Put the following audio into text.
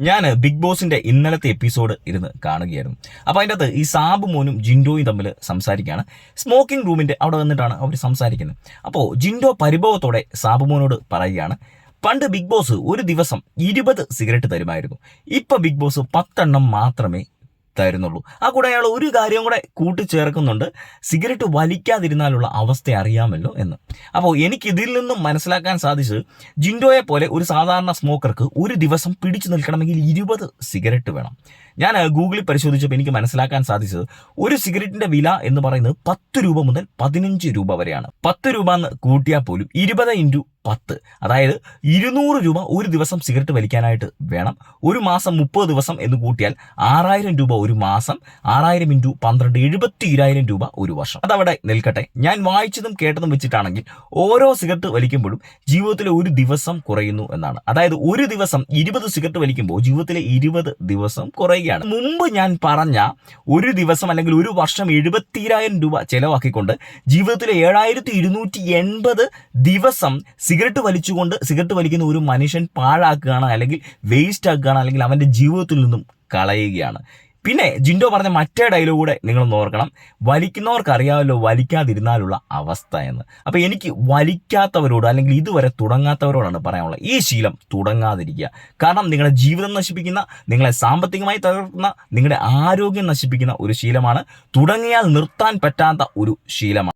ഞാൻ ബിഗ് ബോസിന്റെ ഇന്നലത്തെ എപ്പിസോഡ് ഇരുന്ന് കാണുകയായിരുന്നു. അപ്പോൾ അതിന്റെ അകത്ത് ഈ സാബു മോനും ജിൻഡോയും തമ്മിൽ സംസാരിക്കുകയാണ്. സ്മോക്കിംഗ് റൂമിന്റെ അവിടെ വന്നിട്ടാണ് അവർ സംസാരിക്കുന്നത്. അപ്പോൾ ജിൻഡോ പരിഭവത്തോടെ സാബു മോനോട് പറയുകയാണ് പണ്ട് ബിഗ് ബോസ് ഒരു ദിവസം ഇരുപത് സിഗരറ്റ് തരുമായിരുന്നു. ഇപ്പൊ ബിഗ് ബോസ് പത്തെണ്ണം മാത്രമേ തരുന്നുള്ളൂ ആ കൂടെ അയാൾ ഒരു കാര്യം കൂടെ കൂട്ടിച്ചേർക്കുന്നുണ്ട്. സിഗരറ്റ് വലിക്കാതിരുന്നാലുള്ള അവസ്ഥ അറിയാമല്ലോ എന്ന്. അപ്പോൾ എനിക്ക് ഇതിൽ നിന്നും മനസ്സിലാക്കാൻ സാധിച്ചത് ജിൻഡോയെ പോലെ ഒരു സാധാരണ സ്മോക്കർക്ക് ഒരു ദിവസം പിടിച്ചു നിൽക്കണമെങ്കിൽ ഇരുപത് സിഗരറ്റ് വേണം. ഞാൻ ഗൂഗിളിൽ പരിശോധിച്ചപ്പോൾ എനിക്ക് മനസ്സിലാക്കാൻ സാധിച്ചത് ഒരു സിഗരറ്റിന്റെ വില എന്ന് പറയുന്നത് പത്ത് രൂപ മുതൽ പതിനഞ്ച് രൂപ വരെയാണ്. പത്ത് രൂപ എന്ന് കൂട്ടിയാൽ പോലും ഇരുപത് ഇന്റു പത്ത്. അതായത് ഇരുന്നൂറ് രൂപ ഒരു ദിവസം സിഗരറ്റ് വലിക്കാനായിട്ട് വേണം. ഒരു മാസം മുപ്പത് ദിവസം എന്ന് കൂട്ടിയാൽ ആറായിരം രൂപ ഒരു മാസം ആറായിരം ഇന്റു പന്ത്രണ്ട് എഴുപത്തി ഇരായിരം രൂപ ഒരു വർഷം. അതവിടെ നിൽക്കട്ടെ. ഞാൻ വായിച്ചതും കേട്ടതും വെച്ചിട്ടാണെങ്കിൽ ഓരോ സിഗരറ്റ് വലിക്കുമ്പോഴും ജീവിതത്തിലെ ഒരു ദിവസം കുറയുന്നു എന്നാണ്. അതായത് ഒരു ദിവസം ഇരുപത് സിഗരറ്റ് വലിക്കുമ്പോൾ ജീവിതത്തിലെ ഇരുപത് ദിവസം കുറയുകയാണ്. മുമ്പ് ഞാൻ പറഞ്ഞ ഒരു ദിവസം അല്ലെങ്കിൽ ഒരു വർഷം എഴുപത്തിരായിരം രൂപ ചെലവാക്കിക്കൊണ്ട് ജീവിതത്തിലെ ഏഴായിരത്തി ഇരുന്നൂറ്റി എൺപത് ദിവസം സിഗരറ്റ് വലിച്ചുകൊണ്ട് സിഗരറ്റ് വലിക്കുന്ന ഒരു മനുഷ്യൻ പാഴാക്കുകയാണ് അല്ലെങ്കിൽ വേസ്റ്റ് ആക്കുകയാണ് അല്ലെങ്കിൽ അവന്റെ ജീവിതത്തിൽ നിന്നും കളയുകയാണ്. പിന്നെ ജിൻഡോ പറഞ്ഞ മറ്റേ ഡയലോഗ് കൂടെ നിങ്ങൾ ഓർക്കണം. വലിക്കുന്നവർക്ക് അറിയാമല്ലോ വലിക്കാതിരുന്നാലുള്ള അവസ്ഥ എന്ന്. അപ്പൊ എനിക്ക് വലിക്കാത്തവരോട് അല്ലെങ്കിൽ ഇതുവരെ തുടങ്ങാത്തവരോടാണ് പറയാനുള്ളത്. ഈ ശീലം തുടങ്ങാതിരിക്കുക. കാരണം നിങ്ങളുടെ ജീവിതം നശിപ്പിക്കുന്ന നിങ്ങളെ സാമ്പത്തികമായി തകർക്കുന്ന നിങ്ങളുടെ ആരോഗ്യം നശിപ്പിക്കുന്ന ഒരു ശീലമാണ്. തുടങ്ങിയാൽ നിർത്താൻ പറ്റാത്ത ഒരു ശീലമാണ്.